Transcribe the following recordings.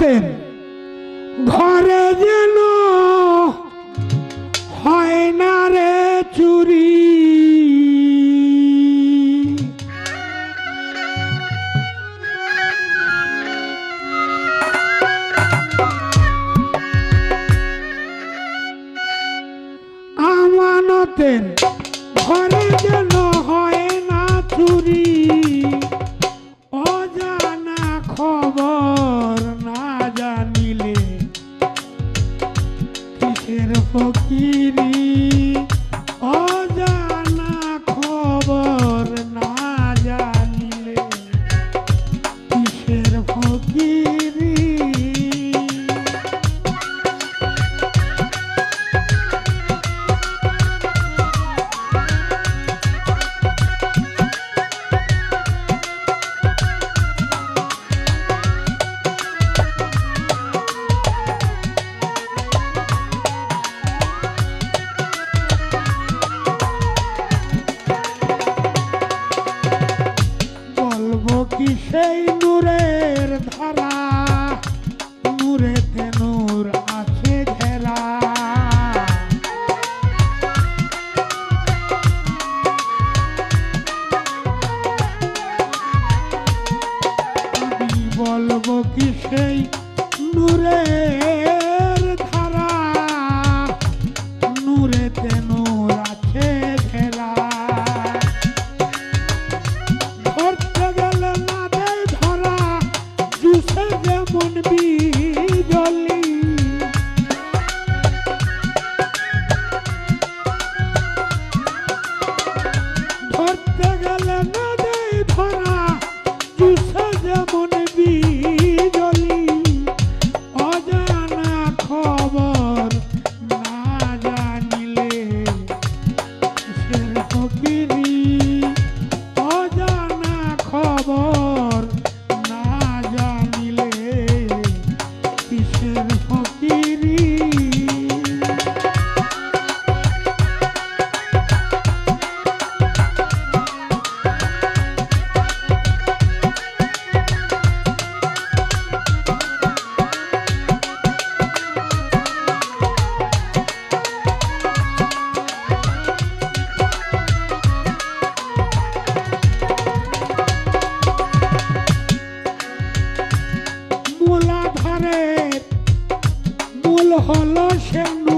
থাকতেন ঘরে গিরি আ কি সেই নূরের ধারা? আমার মূল হলো শ্যামনু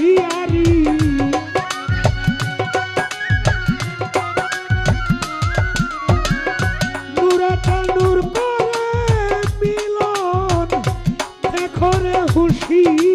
হিয়ারি নুরাটা নূর করে মিলন দেখো রে হুশিয়ারি।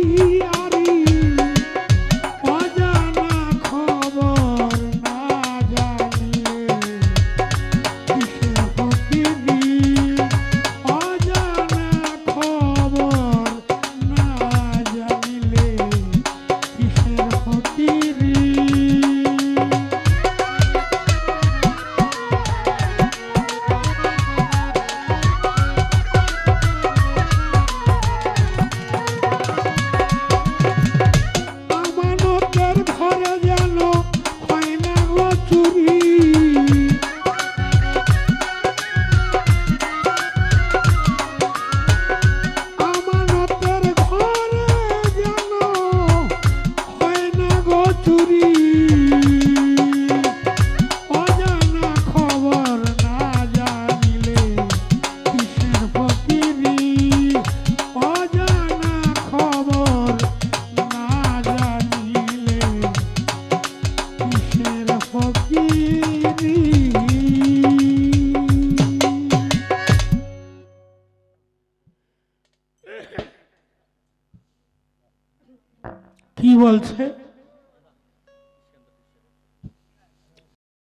কি বলছে?